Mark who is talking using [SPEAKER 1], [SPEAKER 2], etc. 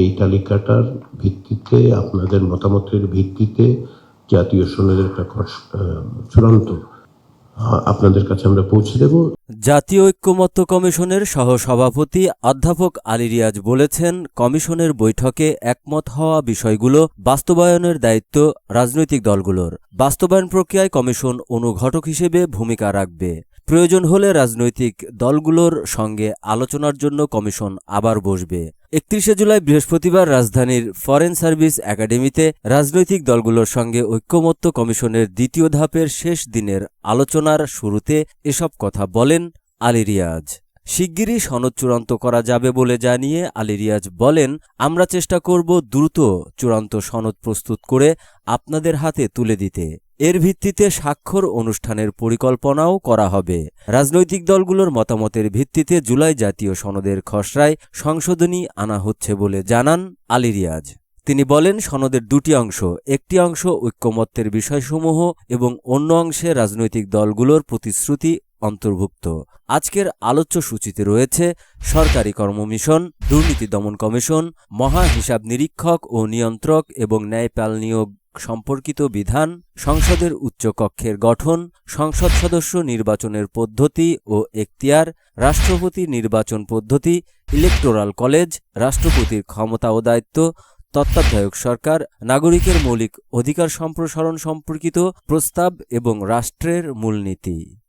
[SPEAKER 1] এই তালিকাটার ভিত্তিতে, আপনাদের মতামতের ভিত্তিতে জাতীয় সনদের একটা চূড়ান্ত আপনাদের কাছে আমরা পৌঁছে দেব।
[SPEAKER 2] জাতীয় ঐক্যমত্য কমিশনের সহসভাপতি অধ্যাপক আলী রিয়াজ বলেছেন, কমিশনের বৈঠকে একমত হওয়া বিষয়গুলো বাস্তবায়নের দায়িত্ব রাজনৈতিক দলগুলোর। বাস্তবায়ন প্রক্রিয়ায় কমিশন অনুঘটক হিসেবে ভূমিকা রাখবে। প্রয়োজন হলে রাজনৈতিক দলগুলোর সঙ্গে আলোচনার জন্য কমিশন আবার বসবে। একত্রিশে জুলাই বৃহস্পতিবার রাজধানীর ফরেন সার্ভিস একাডেমিতে রাজনৈতিক দলগুলোর সঙ্গে ঐক্যমত্য কমিশনের দ্বিতীয় ধাপের শেষ দিনের আলোচনার শুরুতে এসব কথা বলেন আলী রিয়াজ। শিগগিরই সনদ চূড়ান্ত করা যাবে বলে জানিয়ে আলী রিয়াজ বলেন, আমরা চেষ্টা করব দ্রুত চূড়ান্ত সনদ প্রস্তুত করে আপনাদের হাতে তুলে দিতে। এর ভিত্তিতে স্বাক্ষর অনুষ্ঠানের পরিকল্পনাও করা হবে। রাজনৈতিক দলগুলোর মতামতের ভিত্তিতে জুলাই জাতীয় সনদের খসড়ায় সংশোধনী আনা হচ্ছে বলে জানান আলী রিয়াজ। তিনি বলেন, সনদের দুটি অংশ, একটি অংশ ঐক্যমত্যের বিষয়সমূহ এবং অন্য অংশে রাজনৈতিক দলগুলোর প্রতিশ্রুতি অন্তর্ভুক্ত। আজকের আলোচ্য সূচিতে রয়েছে, সরকারি কর্মমিশন, দুর্নীতি দমন কমিশন মহা হিসাব নিরীক্ষক ও নিয়ন্ত্রক এবং ন্যায়পাল নিয়োগ সম্পর্কিত বিধান সংসদের উচ্চকক্ষের গঠন, সংসদ সদস্য নির্বাচনের পদ্ধতি ও এখতিয়ার, রাষ্ট্রপতি নির্বাচন পদ্ধতি, ইলেকটোরাল কলেজ, রাষ্ট্রপতির ক্ষমতা ও দায়িত্ব, তত্ত্বাবধায়ক সরকার, নাগরিকের মৌলিক অধিকার সম্প্রসারণ সম্পর্কিত প্রস্তাব এবং রাষ্ট্রের মূলনীতি।